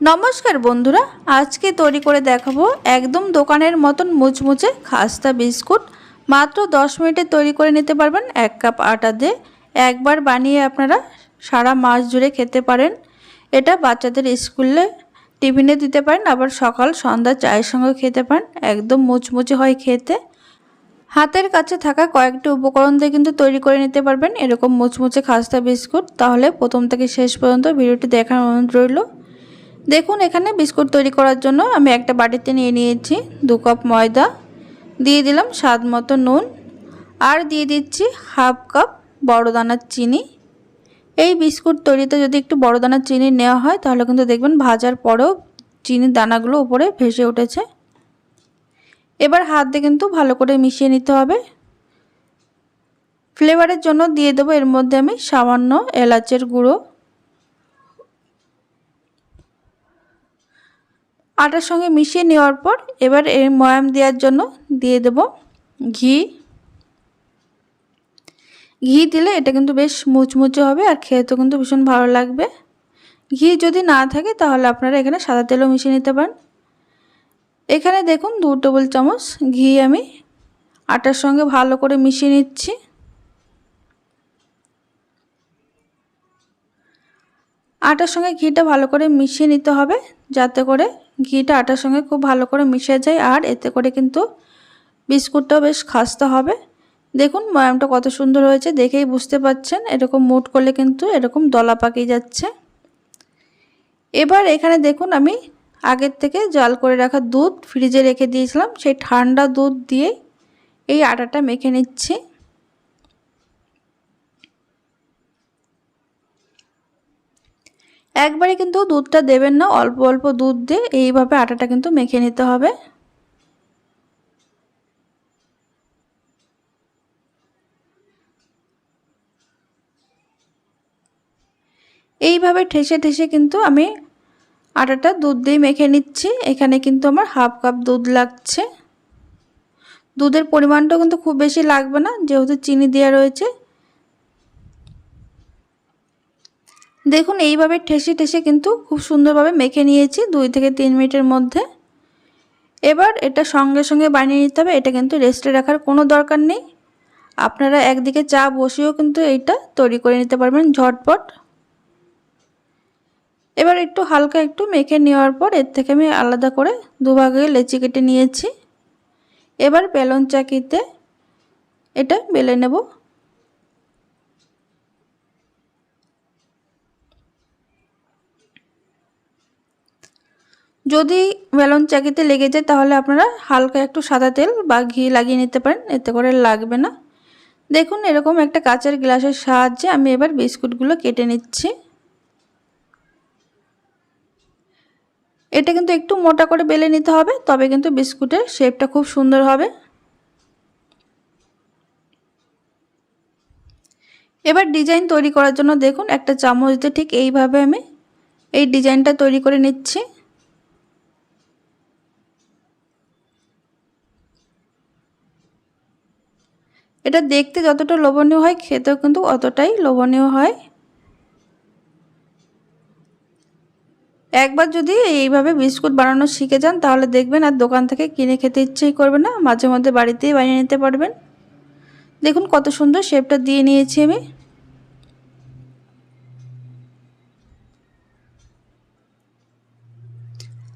নমস্কার বন্ধুরা, আজকে তৈরি করে দেখাবো একদম দোকানের মতন মুচমুচে খাস্তা বিস্কুট। মাত্র 10 মিনিটে তৈরি করে নিতে পারবেন এক কাপ আটা দিয়ে। একবার বানিয়ে আপনারা সারা মাস জুড়ে খেতে পারেন। এটা বাচ্চাদের স্কুলে টিফিনে দিতে পারেন, আবার সকাল, সন্ধ্যা চায়ের সঙ্গে খেতে পারেন। একদম মুচমুচে হয় খেতে। হাতের কাছে থাকা কয়েকটি উপকরণ দিয়ে কিন্তু তৈরি করে নিতে পারবেন। এরকম মুচমুচে খাস্তা বিস্কুট। তাহলে প্রথম থেকে শেষ পর্যন্ত ভিডিওটি দেখার অনুরোধ রইল। দেখুন, এখানে বিস্কুট তৈরি করার জন্য আমি একটা বাটিতে নিয়ে নিয়েছি দু কাপ ময়দা, দিয়ে দিলাম স্বাদ মতো নুন, আর দিয়ে দিচ্ছি হাফ কাপ বড় দানার চিনি। এই বিস্কুট তৈরিতে যদি একটু বড় দানার চিনি নেওয়া হয়, তাহলে কিন্তু দেখবেন ভাজার পরেও চিনির দানাগুলো উপরে ভেসে উঠেছে। এবার হাত দিয়ে কিন্তু ভালো করে মিশিয়ে নিতে হবে। ফ্লেভারের জন্য দিয়ে দেবো এর মধ্যে আমি সামান্য এলাচের গুঁড়ো। আটার সঙ্গে মিশিয়ে নেওয়ার পর এবার এই ময়াম দেওয়ার জন্য দিয়ে দেব ঘি। ঘি দিলে এটা কিন্তু বেশ মুচমুচে হবে আর খেতেও কিন্তু ভীষণ ভালো লাগবে। ঘি যদি না থাকে তাহলে আপনারা এখানে সাদা তেলও মিশিয়ে নিতে পারেন। এখানে দেখুন দু টেবিল চামচ ঘি আমি আটার সঙ্গে ভালো করে মিশিয়ে নিচ্ছি। আটার সঙ্গে ঘিটা ভালো করে মিশিয়ে নিতে হবে। যাতে করে ঘিটা আটার সঙ্গে খুব ভালো করে মিশে যায় আর এতে করে কিন্তু বিস্কুটটাও বেশ খাস্তা হবে। দেখুন, ময়ামটা কত সুন্দর হয়েছে, দেখেই বুঝতে পাচ্ছেন। এরকম মুট করলে কিন্তু এরকম দলা পাকিয়ে যাচ্ছে। এবার এখানে দেখুন, আমি আগের থেকে জাল করে রাখা দুধ ফ্রিজে রেখে দিয়েছিলাম। সেই ঠান্ডা দুধ দিয়ে এই আটাটা মেখে নিচ্ছি। একবারে কিন্তু দুধটা দেবেন না, অল্প অল্প দুধ দিয়ে এইভাবে আটাটা কিন্তু মেখে নিতে হবে। এইভাবে ঠেসে ঠেসে কিন্তু আমি আটাটা দুধ দিয়ে মেখে নিচ্ছি। এখানে কিন্তু আমার হাফ কাপ দুধ লাগছে। দুধের পরিমাণটাও কিন্তু খুব বেশি লাগবে না, যেহেতু চিনি দেওয়া রয়েছে। দেখুন, এইভাবে ঠেসে ঠেসে কিন্তু খুব সুন্দরভাবে মেখে নিয়েছি দুই থেকে তিন মিনিটের মধ্যে। এবার এটা সঙ্গে সঙ্গে বানিয়ে নিতে হবে, এটা কিন্তু রেস্টে রাখার কোনো দরকার নেই। আপনারা একদিকে চা বসিয়েও কিন্তু এইটা তৈরি করে নিতে পারবেন ঝটপট। এবার একটু হালকা একটু মেখে নেওয়ার পর এর থেকে আমি আলাদা করে দুভাগে লেচি কেটে নিয়েছি। এবার বেলন চাকিতে এটা বেলে নেব। যদি বেলন চাকিতে লেগে যায়, তাহলে আপনারা হালকা একটু সাদা তেল বা ঘি লাগিয়ে নিতে পারেন, এতে করে লাগবে না। দেখুন, এরকম একটা কাচের গ্লাসের সাহায্যে আমি এবার বিস্কুটগুলো কেটে নিচ্ছি। এটা কিন্তু একটু মোটা করে বেলে নিতে হবে, তবে কিন্তু বিস্কুটের শেপটা খুব সুন্দর হবে। এবার ডিজাইন তৈরি করার জন্য দেখুন, একটা চামচ দিয়ে ঠিক এইভাবে আমি এই ডিজাইনটা তৈরি করে নিচ্ছি। এটা দেখতে যতটা লোভনীয় হয়, খেতেও কিন্তু অতটাই লোভনীয় হয়। একবার যদি এইভাবে বিস্কুট বানানো শিখে যান, তাহলে দেখবেন আর দোকান থেকে কিনে খেতে ইচ্ছেই করবে না। মাঝে মধ্যে বাড়িতেই বানিয়ে নিতে পারবেন। দেখুন কত সুন্দর শেপটা দিয়ে নিয়েছি আমি।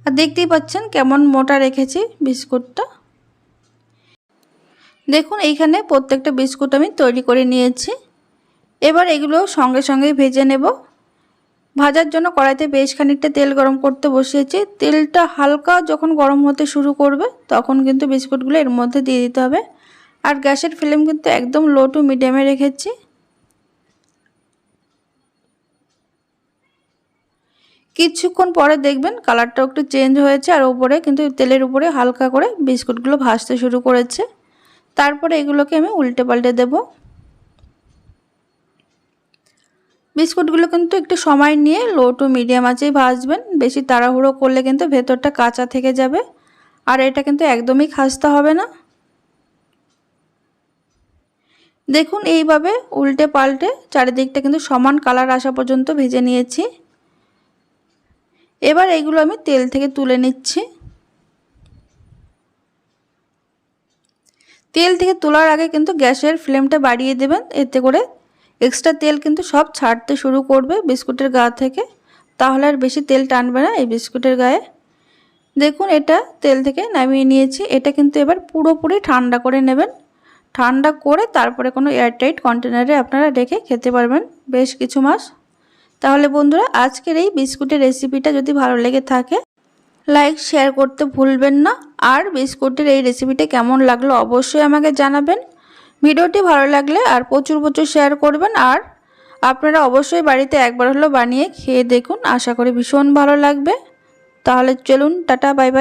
আর দেখতেই পাচ্ছেন কেমন মোটা রেখেছি বিস্কুটটা। দেখুন, এইখানে প্রত্যেকটা বিস্কুট আমি তৈরি করে নিয়েছি। এবার এগুলো সঙ্গে সঙ্গে ভেজে নেব। ভাজার জন্য কড়াইতে বেশ খানিকটা তেল গরম করতে বসিয়েছি। তেলটা হালকা যখন গরম হতে শুরু করবে, তখন কিন্তু বিস্কুটগুলো এর মধ্যে দিয়ে দিতে হবে। আর গ্যাসের ফ্লেম কিন্তু একদম লো টু মিডিয়ামে রেখেছি। কিছুক্ষণ পরে দেখবেন কালারটাও একটু চেঞ্জ হয়েছে, আর ওপরে কিন্তু তেলের উপরে হালকা করে বিস্কুটগুলো ভাজতে শুরু করেছে। তারপরে এগুলোকে আমি উল্টে পাল্টে দেবো। বিস্কুটগুলো কিন্তু একটু সময় নিয়ে লো টু মিডিয়াম আঁচেই ভাজবেন। বেশি তাড়াহুড়ো করলে কিন্তু ভেতরটা কাঁচা থেকে যাবে। আর এটা কিন্তু একদমই খাসতে হবে না। দেখুন, এইভাবে উল্টে পাল্টে চারিদিকটা কিন্তু সমান কালার আসা পর্যন্ত ভেজে নিয়েছি। এবার এগুলো আমি তেল থেকে তুলে নিচ্ছি। তেল থেকে তোলার আগে কিন্তু গ্যাসের ফ্লেমটা বাড়িয়ে দেবেন। এতে করে এক্সট্রা তেল কিন্তু সব ছাড়তে শুরু করবে বিস্কুটের গা থেকে। তাহলে আর বেশি তেল টানবে না এই বিস্কুটের গায়ে। দেখুন, এটা তেল থেকে নামিয়ে নিয়েছি। এটা কিন্তু এবার পুরোপুরি ঠান্ডা করে নেবেন। ঠান্ডা করে তারপরে কোনো এয়ারটাইট কন্টেনারে আপনারা রেখে খেতে পারবেন বেশ কিছু মাস। তাহলে বন্ধুরা, আজকের এই বিস্কুটের রেসিপিটা যদি ভালো লেগে থাকে লাইক শেয়ার করতে ভুলবেন না। আর বিস্কুটের এই রেসিপিটা কেমন লাগল অবশ্যই আমাকে জানাবেন। ভিডিওটি ভালো লাগলে আর প্রচুর প্রচুর শেয়ার করবেন। আর আপনারা অবশ্যই বাড়িতে একবার হলো বানিয়ে খেয়ে দেখুন। আশা করি ভীষণ ভালো লাগবে। তাহলে চলুন, টাটা বাই বাই